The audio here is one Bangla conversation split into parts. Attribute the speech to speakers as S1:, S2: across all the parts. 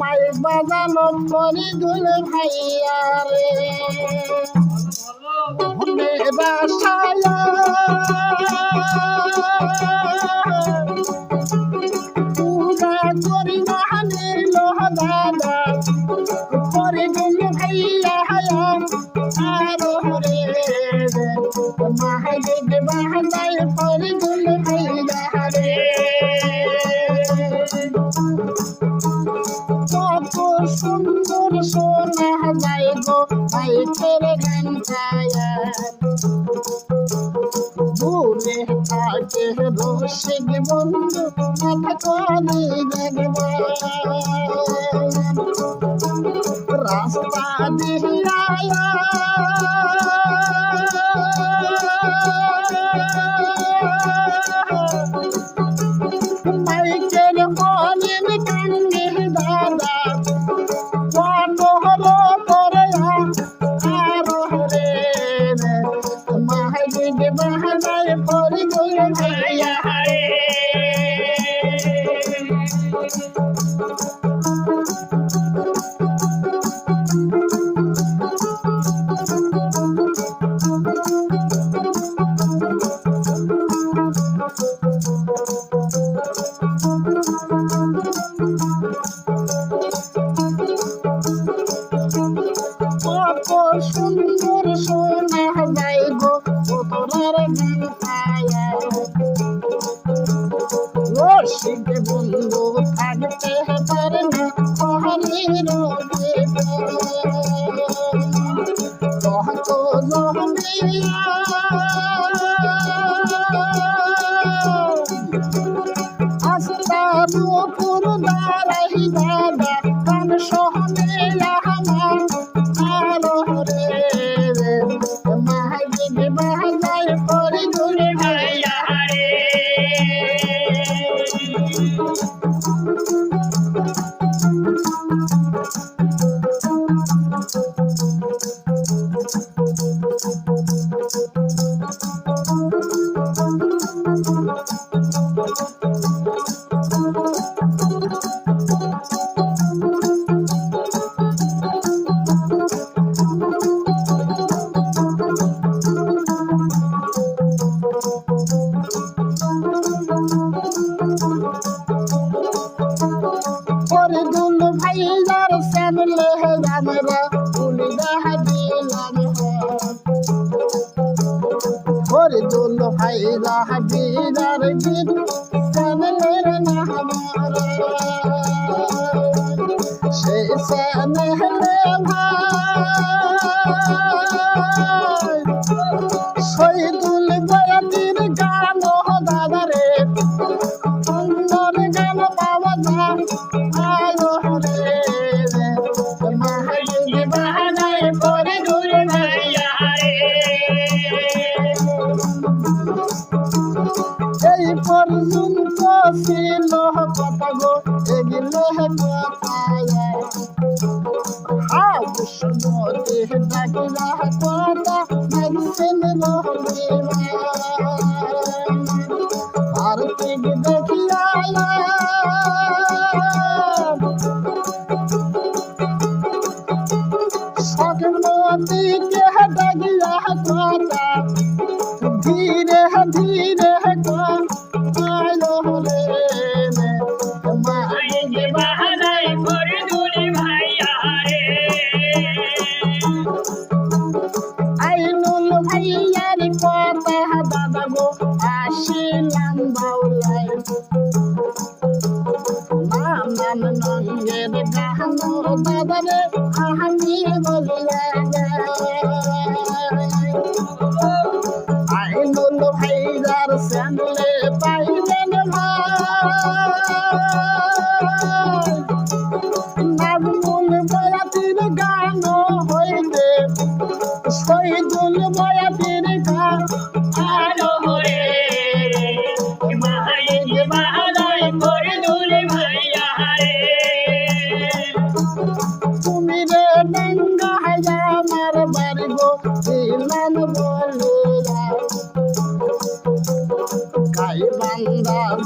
S1: মাইক বাজানো করি দুল ভাইয়া রে। মনে বাসায়া। পূজা করি মহানে লোহ দাদা করে ভাইয়া রে। সোনা যায় গো মাইকের গান গায়া। দূরে থাকে রসিক বন্ধু কথা কলি দেখব। রাস্তা মাহাদিগ বাহাদায় পরি গুল ভাইয়া রসিক বন্ধু থাকতে পারে না। হরির কত জমিয়া দুল ভাইরা হাবিরার সামলে ভাই Hola, cuarta, the no, কথা দাদা গো আসিলাম বাউলাই নানান নঙ্গের গাহানো দাদা রে আহামি বলিয়া আইনুল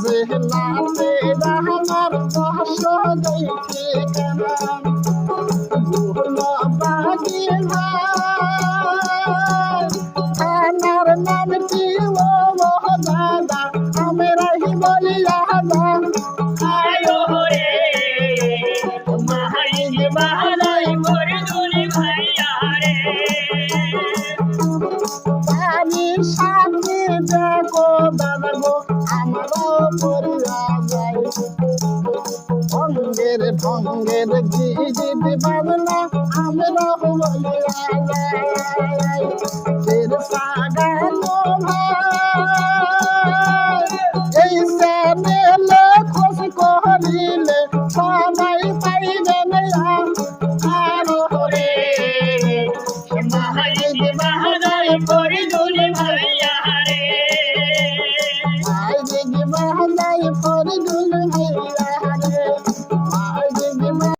S1: জেহলাতে রাহনার দহস দইতে কানা ভুল বাকি ভাই আমার নাম কি ও দাদা আমি রাহি বলি আদা
S2: আয়ো রে মাহাই
S1: বাহা ঢঙ্গের ঢঙ্গের গিরিট বাবলা আমরা ফের সাগা এই স্যামেলে খোঁজ করিলে